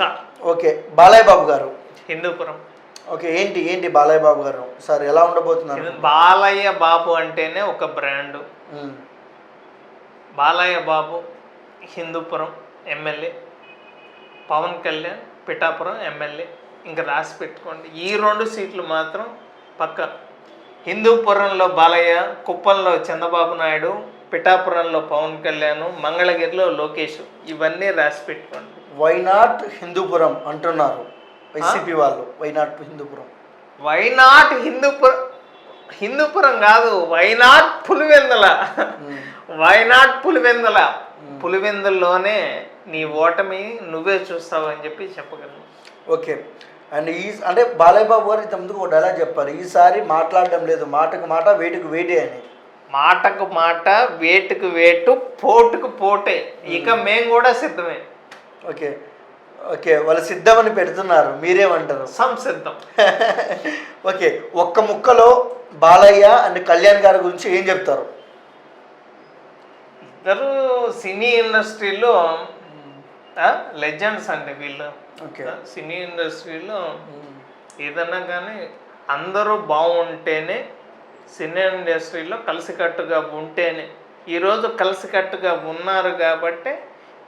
Star okay Balayya Babu గారు. Hindupuram. Okay ఏంటి ఏంటి బాలయ్య బాబు గారు? సార్ ఎలా ఉండబోతున్నారు? బాలయ్య బాబు అంటేనే ఒక brand. Balayya Babu Hindupuram MLA. Pawan Kalyan Pithapuram MLA. ఇంకా రాసి పెట్టుకోండి. ఈ రెండు సీట్లు మాత్రం పక్క. హిందూపురంలో బాలయ్య కుప్పంలో చంద్రబాబు నాయుడు పిఠాపురంలో పవన్ కళ్యాణ్ మంగళగిరిలో లోకేష్. ఇవన్నీ రాసి పెట్టుకోండి. వై నాట్ హిందూపురం అంటున్నారు వైసీపీ వాళ్ళు. Why not Hindupuram why not Hindupuram Hindupuram కాదు. Why not Pulivendula? Why not Pulivendula? పులివెందుల్లోనే నీ ఓటమి నువ్వే చూస్తావు అని చెప్పి చెప్పగలను. ఓకే అండ్ ఈ అంటే బాలయ్య బాబు గారు ఇంతకుముందు ఒక డైలాగ్ చెప్పారు. ఈసారి మాట్లాడడం లేదు. మాటకు మాట వేటుకు వేటే అని. మాటకు మాట వేటుకు వేటు పోటుకు పోటే. ఇక మేము కూడా సిద్ధమే. ఓకే. ఓకే వాళ్ళు సిద్ధమని పెడుతున్నారు. మీరేమంటారు? సంసిద్ధం ఓకే ఒక్క ముక్కలో బాలయ్య అండ్ కళ్యాణ్ గారి గురించి ఏం చెప్తారు? ఇద్దరు సినీ ఇండస్ట్రీలో లెజెండ్స్ అండి వీళ్ళు. ఓకే. సినీ ఇండస్ట్రీలో ఏదన్నా కానీ అందరూ బాగుంటేనే సినీ ఇండస్ట్రీలో కలిసికట్టుగా ఉంటేనే ఈరోజు కలిసికట్టుగా ఉన్నారు కాబట్టి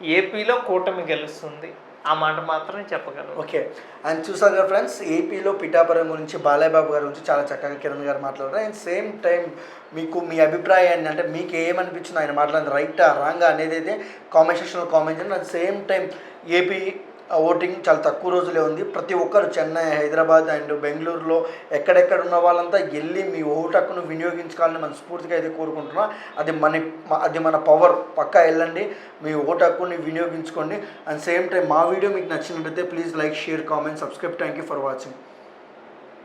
ఏపీలో కూటమి గెలుస్తుంది. ఆ మాట మాత్రం చెప్పగలను. ఓకే. అండ్ చూసారు కదా ఫ్రెండ్స్ ఏపీలో పిఠాపురం గురించి బాలయ్య బాబు గారి గురించి చాలా చక్కగా కిరణ్ గారు మాట్లాడారు. అండ్ సేమ్ టైం మీకు మీ అభిప్రాయాన్ని అంటే మీకు ఏమనిపించింది ఆయన మాట్లాడింది రైటా రాంగా అనేది అయితే కామెంట్ సెక్షన్లో కామెంట్ చేయండి. And same time AP voting చాలా తక్కువ రోజులే ఉంది. ప్రతి ఒక్కరు చెన్నై హైదరాబాద్ అండ్ బెంగళూరులో ఎక్కడెక్కడ ఉన్న వాళ్ళంతా వెళ్ళి మీ ఓటు హక్కును వినియోగించుకోవాలని మన స్ఫూర్తిగా అయితే కోరుకుంటున్నా. అది మన అది మన పవర్. పక్కా వెళ్ళండి. మీ ఓటు హక్కుని వినియోగించుకోండి. అండ్ సేమ్ టైం మా వీడియో మీకు నచ్చినట్లయితే please like share comment subscribe. Thank you for watching.